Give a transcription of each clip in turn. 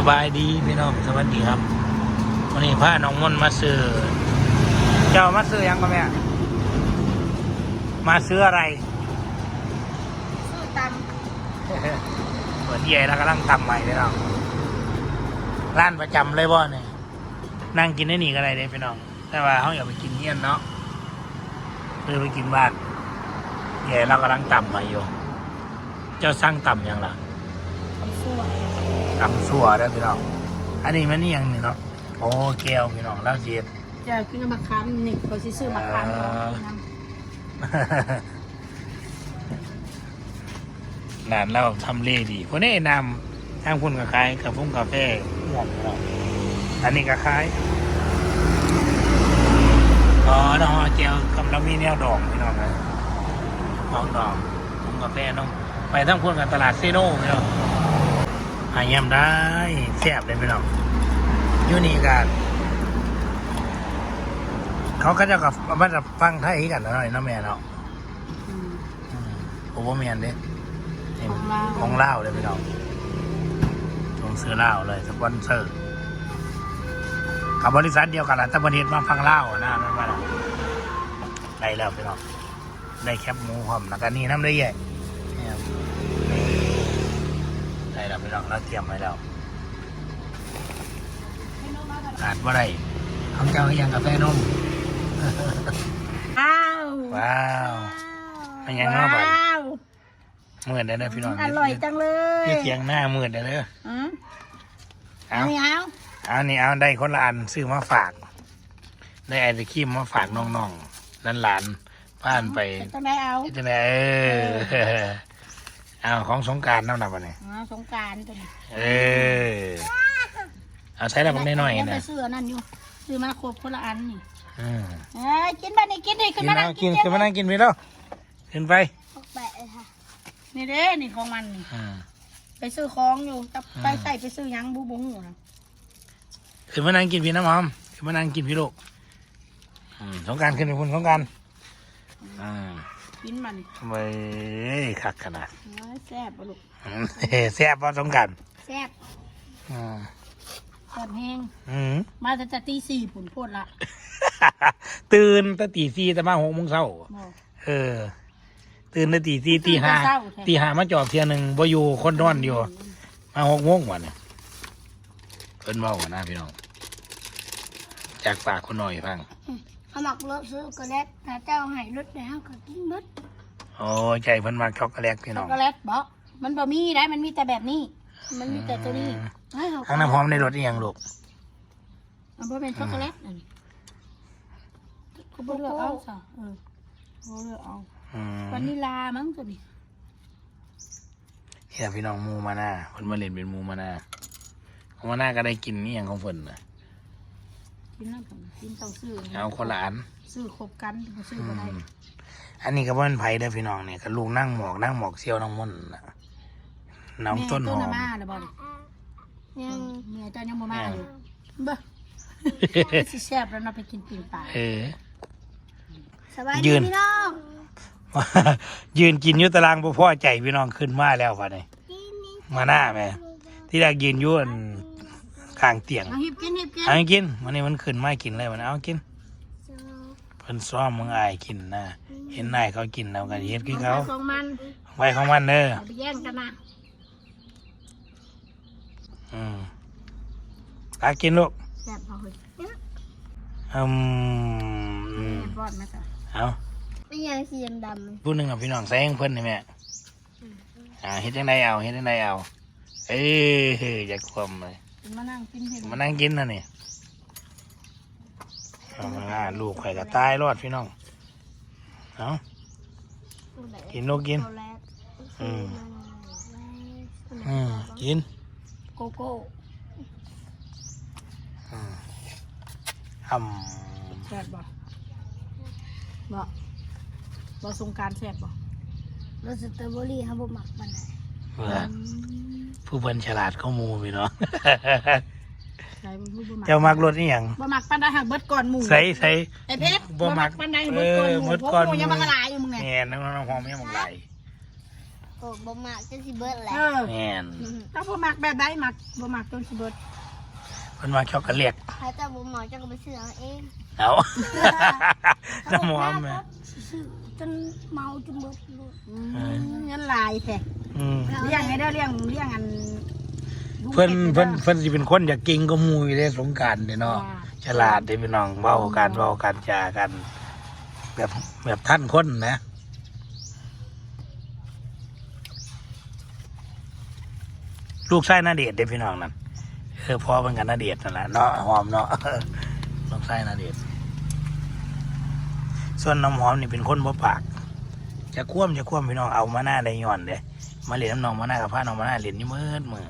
สบายดีพี่น้องสวัสดีครับวันนี้พาน้องมนต์มาซื้อเจ้ามาซื้อหยังก็แม่มาซื้ออะไรสู้ตเหมือนใหญ่แล้วกำลังทำใหม่พี่น้องร้านประจำเลยบ่เนี่ยนั่งกินได้นี่ก็ได้เลยพี่น้อง แต่ว่าเขาอยากไปกินเงี้ยนเนาะเลยไปกินบ้านใหญ่แล้วกำลังตำใหม่อยู่เจ้าสร้างตำยังล่ะำคนสู้ ตำสัวได้อพี่น้อง อันนี้มันนี่ยังนี่เนาะ โอ้แก้วพี่น้องแล้วเสียด จะกินมะขามนี่เขาสิซื้อมะขามเออร้านเราทำเลดีคนนี้นำทางคุณกับขายกับพุ่งกาแฟหวานเราอันนี้ก็ขายอ๋อน้องเจียวกับเรามีแนวดองพี่น้องนะดองดองพุ่งกาแฟน้องไปทั้งพุ่นกับตลาดเซโน่พี่น้อง หายำได้แซ่บเลยพี่น้องอยูนี่กันเขาก็จะกับมันจะฟังไทยกันหน่อยเนาะแม่เนาะอืมโอเวอร์แมนเด้นี่ของลาวของเล่าวเลยพี่น้องลงซื้อเล่าวเลยสปอนเซอร์กับบริษัทเดียวกันแหละแต่ประเทศมาฟังเล่าวนะนั่นมาแล้วได้แล้วพี่น้องได้แคบหมูหอมแล้วก็นี่น้ำได้แย่นี่ครับได้ แล้วพี่น้องเราเตรียมไว้แล้วขาดว่าไรของเจ้าก็ยังกาแฟนมว้าวว้าวมันยังนอกบ้านว้าวเมื่อได้เลยพี่น้องอร่อยจังเลยที่เทียงหน้ามืดได้เลยอืมเอาเอานี่เอาเอานี่เอาได้คนละอันซื้อมาฝาก ได้ไอศครีมมาฝากน้องๆนั่นหลานบ้านไปต้องได้เอาที่ไหนเออเอาของสงกรารน้ำหนักวันนี้อ๋อสงกรารตัวนี้เออเอาใช้ระบังน้อยยังๆไปนะซื้ออันนั่นอยู่ซื้อมาครบคนละอันนี่อืมเอ้ยกินบ้านนี่กินดิขึ้กินนมาเอานั่งกินขึ้นมานั่งกินไปแล้วขึ้นไปแปะเลยค่ะนี่เด้นี่ของมันนี่อืมไปซื้อของอยู่จะไปอืมใส่ไปซื้อหยังบูบูหูนะขึ้นมานั่งกินพี่น้ำหอมขึ้นมานั่งกินพี่ลูกอืมสงกรารขึ้นไปคุณสงกรารอืม กินมันเว้ยคักขนาดเอ้ยแซ่บปะลูกอืมเฮ้แซ่บพอสงกรารแซ่บอืมแซ่บแห้งอืมมาแต่จะตีสี่ผุนโพดละ ตื่นตั้งตีสี่แต่มาหกโมงเช้าบอกเออ ตื่นตั้งตีสี่ตีห้าเช้าแท้ตีห้ามาจอบเทียหนึ่งบ่อยู่คนนอนอยู่ มาหกโมงวันเนี่ยเพิ่นเว้ากันนะพี่น้องจากปากคนหน่อยฟัง เขาหมักรถซื้อก็แลตถ้าเจ้าให้รถแล้วก็กินเบิดโอ้ใจเพิ่นมาช็อกโกแลตพี่น้ช็อองกโกแลตบอกมันบ่มีได้มันมีแต่แบบนี้ มันมีแต่ตัวนี้เฮ้ยเขาทั้งน้ำหอมในรถนี่ยังลูกมันบ่เป็นช็อกโกแลตอันนี้เขาบ่เลือกเอาซะเออบ่เลือกเอาอืมวานิลามั้งตัวนี้เฮียพี่น้องหมูมาหน้าเพิ่นมาเล่นเป็นหมูมาหน้าหมูมาหน้าก็ได้กินนี่ยังของเพิ่นน่ะ กินน้ำผมกินต้องซื้อเอาคนละอันซื้อครบกันบ่ซื้อบ่ได้อืมอันนี้ก็บ่เป็นไผเด้อพี่น้องเนี่ยก็ลูกนั่งหมอกนั่งหมอกเซียวน้องม่อนน่ะน้ำต้นหอแม่มมาแล้วบ่นี่ยังเมียเจ้ายังบ่มาอยู่เบ้อสิแซ่บแล้วเนาะไปกินปีนปลาเออ สบายยืดีน พี่น้องยืนกินอยุตารางบ่พ่อใจพี่น้องขึ้นมาแล้ววะนี่มาหน้าแม่ที่แรกยืนอยู่อัน ข้างเตียงมาหิบกินหิบกินเอาให้กินวันนี้มันขึ้นมากินเลยมันเอากินเพิ่นซ้อมมึงอายกินนะเห็นนายเขากินแล้วกันเฮ็ดคือเขาของมันไว้ของมันเด้อเอาไปแย่งกันนะอืมอากินลูกแซ่บพอเฮ้ยอืมแซ่บรอดไหมจ๊ะเอาไม่ยังสีดำผู้หนึ่งกับพี่น้องแซงเพิ่นนี่แม่อ่าเฮ็ดจังไดเอาเฮ็ดจังไดเอา เอ้ยอยากความเลย มานั่งกินเห็นมานั่งกินนะนี่เอามาลูกไข่กระตายรอดพี่น้องเอากินลูกกิน อืมอืมกิน โกโก้อืมทแซ่บบ่บ่บ่สงกรารแซ่บบ่รสสตรอเบอรี่ครับผมหมักมันได้ำเพื่อ ผู้เพิ่นฉลาดข้อมูลพี่น้องใส่บ่บ่มักเจ้ามักรถนี่ยังบ่มักปานใดหักเบิดก่อนหมูใส่ใส่ ไอ้เพชรบ่มักปานใดหักเบิดก่อนหมูเออเบิดเพราะก่อนหมูยังหมู่มากระลายอยู่มึงไงแง่น้องน้องหอมยังมักไหลโอ้บ่มากจะสิเบิดแหเอละอแม่นถ้าบ่มักแบบใดมักบ่มักจนสิเบิดเพิ่นว่าช็อกโกแลตถ้าเจะบ่มากเจะก็ไปซื้อเอาเองเอาน้ำหอมแม่ซื้อจนเมาจนเบิดลูกเงินหลายแท้ อืมเลี้ยงให้ได้อเลี้ยงเลี้ยงอันลูกเพิ่นฮ็ดเพิ่นด้อเพิ่นสิเป็นคนอยากเก่งก็มูอยู่เด้สงกรารเด้เนาะจ้าฉลาดเด้พี่น้องเว้ากันเว้ากันจากัน แบบแบบท่านคนนะ ลูกชายนาเดชน์เด้พี่น้องนั่นเออพ่อเป็นกันนาเดชน์นั่นแหละเนาะหอมเนาะ ลูกชายนาเดชน์ส่วนน้ำหอมนี่เป็นคนบ่ปาก จะคว่ำจะคว่ำพี่น้องเอามาหน้าได้ย้อนเด้ มาเรียนน้ำน้องมาหน้ากับพาน้องมาหน้าเรียนนี่มืดมือ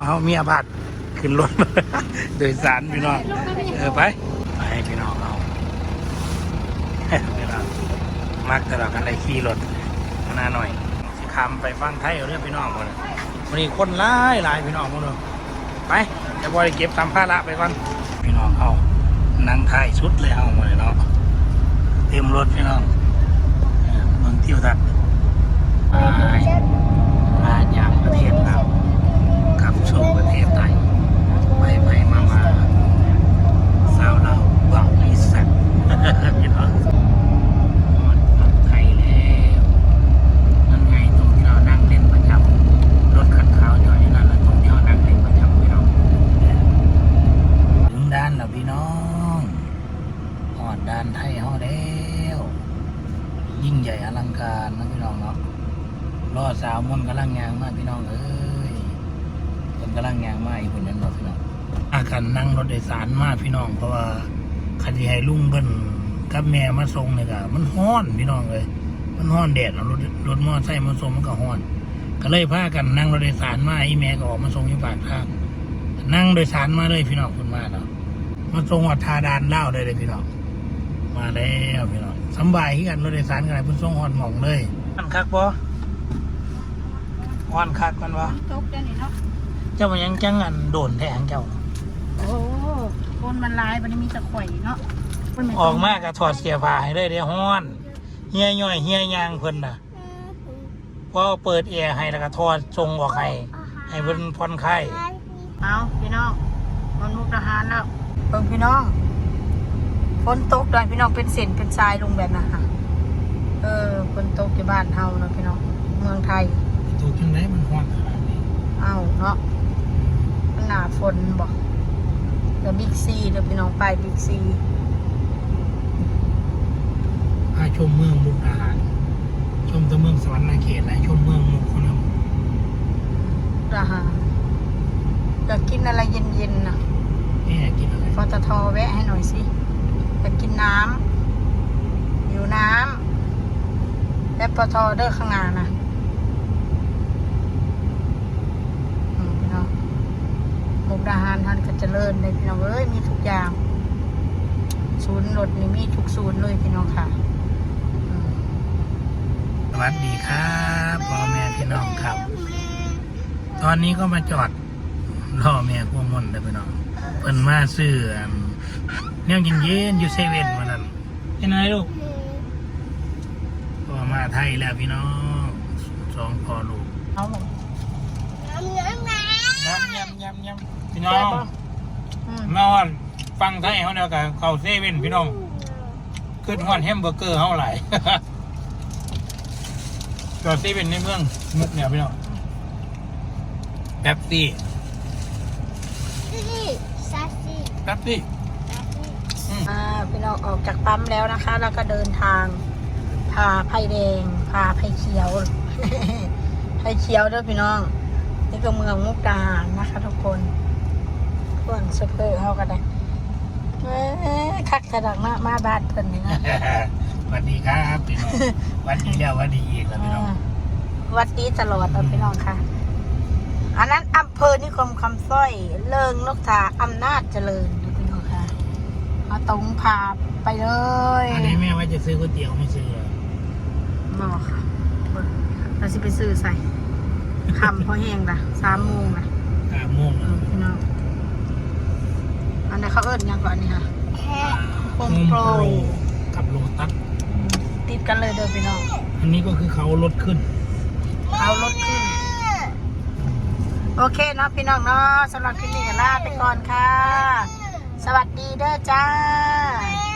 เอาเมียบ้านขึ้นรถ โดยสารพี่น้องเออไปไปพี่น้องเอาพี่น้องมักแต่เรากันได้ขี่รถมาหน้าหน่อยสิคำไปฟังไทยเอาเรื่องพี่น้องคนวันนี้คนหลายหลายพี่น้องคนเดียวไปจะบริเก็บสัมภาระไปก่อนพี่น้องเอานั่งท้ายสุดเลยเอาหมดเลยเนาะเต็มรถพี่น้องเออเมืองเที่ยวทัศน์ไปมาอย่างประเทศเราวกลับสู่ประเทศไทยไปไปมามาสาวเราบางอีสัตว์พี่น้องไทยแล้วนั่นไงตรงที่เรานั่งเล่นประจำรถคันขาวจอดอยู่นั่นแหละตรงที่เรานั่งเล่นประจำพี่น้องถึงด้านแล้วพี่น้องหอดด้านไทยเฮาแล้วยิ่งใหญ่อลังการนะพี่น้องเนาะรอสาวมนกำลังยางมากพี่น้องเอ้ย คนกำลังยางมากอีกคนนั้นบอกพี่น้องอาการนั่งรถโดยสารมากพี่น้อง เพราะว่าคดีให้ลุงเบิ้นกับแม่มาส่งเนี่ยก็มันฮ้อนพี่น้องเลย มันฮ้อนแดดเอารถรถมอเตอร์ไซค์มาส่งมันก็ฮ้อน ก็เลยพากันนั่งรถโดยสารมาอีแม่ก็ออกมาส่งอยู่ปากทางนั่งโดยสารมาเลยพี่น้องคุณมาเนาะมาส่งวัดทาดานเล่าวเลยเลยพี่น้องมาแล้วพี่น้องสำบายที่กันรถโดยสารกันไหนเพิ่นส่งฮอดหม่องเลยอันคักบ่อ่อนคักมันบ่ตกเดี๋ยวนี้เนาะเจ้ามันยังจังอันโดนแทงเจ้า โอ้คนมันหลายบัดนี้มีแตะข่อยเนาะคนไออกมาก็ถอดเสียผ้าให้เลยเด้ฮ้อน เฮียย่อยเฮียยางเพิ่นน่ะพอเปิดแอร์ให้แล้วก็ถอดทรงออกให้ให้เพิ่นผ่อนคลายเอาพี่น้องมันมุกทหารแล้วเบิ่งพี่น้องฝนตกเลยพี่น้องเป็นเส้นเป็นทรายลงแบบนั้นค่ะเออฝนตกที่บ้านเฮาเนาะพี่น้องเมืองไทย ถูกจังไดมันฮ้อนขนาดนี้ เอาเนาะมัน หนาฝนบอกเดี๋ยวบิ๊กซีเดี๋ยวพี่น้องไปบิ๊กซีพาชมเมืองมุกดาหาร ชมแตะเมืองสวรรค์นาเขตและชมเมืองมุกคนนำราหารอยากกินอะไรเย็นๆนะแม่กินอะไรฟตทแวะให้หน่อยสิอยากกินน้ำอยู่น้ำและปตทเด้อข้างหน้านะอืมพี่น้องมุกดาหารท่านก็ เจริญเลยพี่น้องเอ้ยมีทุกอย่าง ศูนย์รถนี่มีทุกศูนย์เลยพี่น้องค่ะอืมสวัสดีครับพ่อแม่พี่น้องครับ ตอนนี้ก็มาจอดรอแม่พวกมนต์เลยพี่น้องเพิ่นมาซื้ออันแนวเย็นๆอยู่เซเว่นวันนั้นเป็นไงลูกก็มาไทยแล้วพี่น้องสองพ่อลูกเอาหมดยำยำยำยำพี่น้องอืม นอนฟังไทยเขาเดียวกันเข้าเซเว่นพี่น้องขึ้นฮอนแฮมเบอร์เกอร์เขาไหลายจอดเซเว่นในเมืองมุกเนี่ยพี่น้องแป๊บซี่ซาซิแป๊บซี่อ่าพี่น้องออกจากปั๊มแล้วนะคะ แล้วก็เดินทางพาไผ่แดงพาไผ่เขียวไผ่เขียวเด้อพี่น้อง นี่ก็เมืองมุกดาหารนะคะทุกคน เพื่อนเซฟเฟอร์เขาก็ได้เอ้ยคักกระดักมามาบ้านเพิ่นนี่นะสวัสดีครับพี่น้องวันดีแล้ววันดีอีกแล้วพี่น้องอ่าวัดดีตลอดนะพี่น้องค่ะ อันนั้นอำเภอนิคมคำสร้อย เลิงนกทาอำนาจเจริญนะพี่น้องค่ะเอาตรงพาไปเลยอันนี้แม่ว่าจะซื้อก๋วยเตี๋ยวไม่ซื้อเหรอบอกค่ะเราสิไปซื้อใส่คำพอแห้งละสามโมงละห้าโมงแล้วพี่น้องอันนี้น เขาเอิญนหยังก่อนนี่ค่ะโฮมโปรกับโลตัสติดกันเลยเดินไปน้องอันนี้ก็คือเขารถขึ้นเขารถขึ้น โอเคเนาะพี่น้องเนาะสำหรับคลิปนี้ลาไปก่อนค่ะ สวัสดีเด้อจ้า